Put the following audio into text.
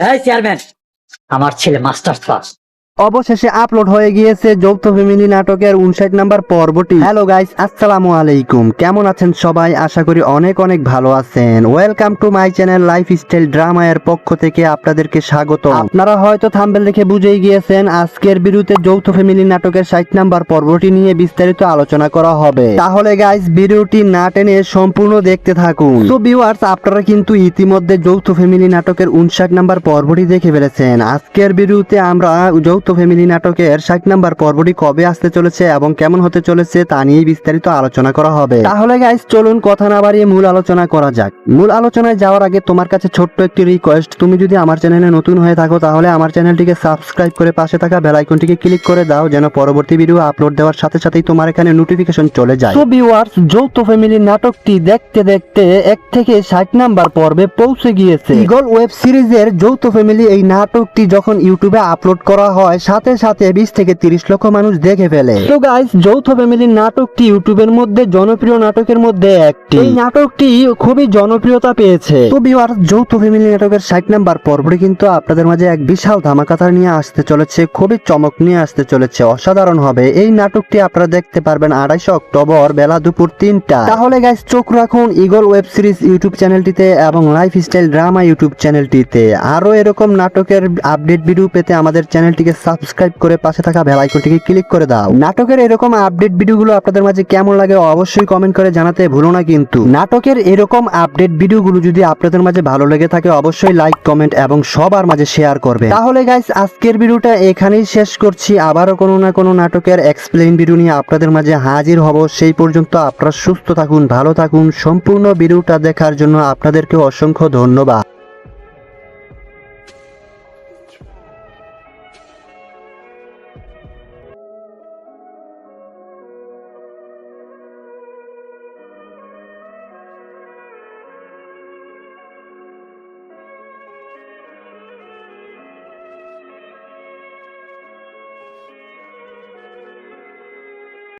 এই চেয়ারম্যান আমার ছেলে মাস্টার্স ক্লাস অবশেষে আপলোড হয়ে গিয়েছে যৌথ ফ্যামিলি নাটকের উনষাট নাম্বার পর্বটি। হ্যালো গাইস আসসালামু আলাইকুম। কেমন আছেন সবাই? আশা করি অনেক অনেক ভালো আছেন। Welcome to my channel lifestyle drama এর পক্ষ থেকে আপনাদেরকে স্বাগত আপনারা হয়তো থাম্বেল দেখে বুঝেই গিয়েছেন, আজকের বিরুদ্ধে যৌথ ফ্যামিলি নাটকের ষাট নাম্বার পর্বটি নিয়ে বিস্তারিত আলোচনা করা হবে। তাহলে গাইস ভিডিওটি না টেনে সম্পূর্ণ দেখতে থাকুন। তো ভিউয়ার্স আপনারা কিন্তু ইতিমধ্যে যৌথ ফ্যামিলি নাটকের উনষাট নাম্বার পর্বটি দেখে ফেলেছেন। আজকের ভিডিওতে আমরা যৌথ ফ্যামিলি নাটকের ষাট নাম্বার পর্বটি কবে আসতে চলেছে এবং কেমন হতে চলেছে তা নিয়ে বিস্তারিত আলোচনা করা হবে। তাহলে গাইস চলুন কথা না বাড়িয়ে মূল আলোচনা করা যাক। মূল আলোচনায় যাওয়ার আগে তোমার কাছে ছোট্ট একটি রিকোয়েস্ট তুমি যদি আমার চ্যানেলে নতুন হয়ে থাকো তাহলে আমার চ্যানেলটিকে সাবস্ক্রাইব করে পাশে থাকা বেল আইকনটিকে ক্লিক করে দাও যেন পরবর্তী ভিডিও আপলোড দেওয়ার সাথে সাথেই তোমার এখানে নোটিফিকেশন চলে যায়। তো ভিউয়ার্স যৌথ ফ্যামিলি নাটকটি দেখতে দেখতে এক থেকে ষাট নাম্বার পর্বে পৌঁছে গিয়েছে। ইগল ওয়েব সিরিজের যৌথ ফ্যামিলি এই নাটকটি যখন ইউটিউবে আপলোড করা হয় সাথে সাথে বিশ থেকে তিরিশ লক্ষ মানুষ দেখে ফেলে। তো গাইস যৌথ ফ্যামিলি নাটকটি ইউটিউবের মধ্যে জনপ্রিয় নাটকের মধ্যে একটি। এই নাটকটি খুবই জনপ্রিয়তা পেয়েছে। তো ভিউয়ার্স যৌথ ফ্যামিলি নাটকের ষাট নাম্বার পর্বটি কিন্তু আপনাদের মাঝে এক বিশাল ধামাকাতার নিয়ে আসতে চলেছে খুবই চমক নিয়ে আসতে চলেছে অসাধারণ হবে। এই নাটকটি আপনারা দেখতে পারবেন আড়াইশো অক্টোবর বেলা দুপুর তিনটা। তাহলে গাইস চোখ রাখুন ইগল ওয়েব সিরিজ ইউটিউব চ্যানেলটিতে এবং লাইফ স্টাইল ড্রামা ইউটিউব চ্যানেলটিতে আরও এরকম নাটকের আপডেট ভিডিও পেতে আমাদের চ্যানেলটিকে সাবস্ক্রাইব করে পাশে থাকা বেল আইকনটিকে ক্লিক করে দাও। নাটকের এরকম আপডেট ভিডিওগুলো আপনাদের মাঝে কেমন লাগে অবশ্যই কমেন্ট করে জানাতে ভুলো না কিন্তু। নাটকের এরকম আপডেট ভিডিওগুলো যদি আপনাদের মাঝে ভালো লেগে থাকে অবশ্যই লাইক কমেন্ট এবং সবার মাঝে শেয়ার করবে তাহলে গাইস আজকের ভিডিওটা এখানেই শেষ করছি। আবারও কোনো না কোনো নাটকের এক্সপ্লেইন ভিডিও নিয়ে আপনাদের মাঝে হাজির হব। সেই পর্যন্ত আপনারা সুস্থ থাকুন ভালো থাকুন। সম্পূর্ণ ভিডিওটা দেখার জন্য আপনাদেরকে অসংখ্য ধন্যবাদ।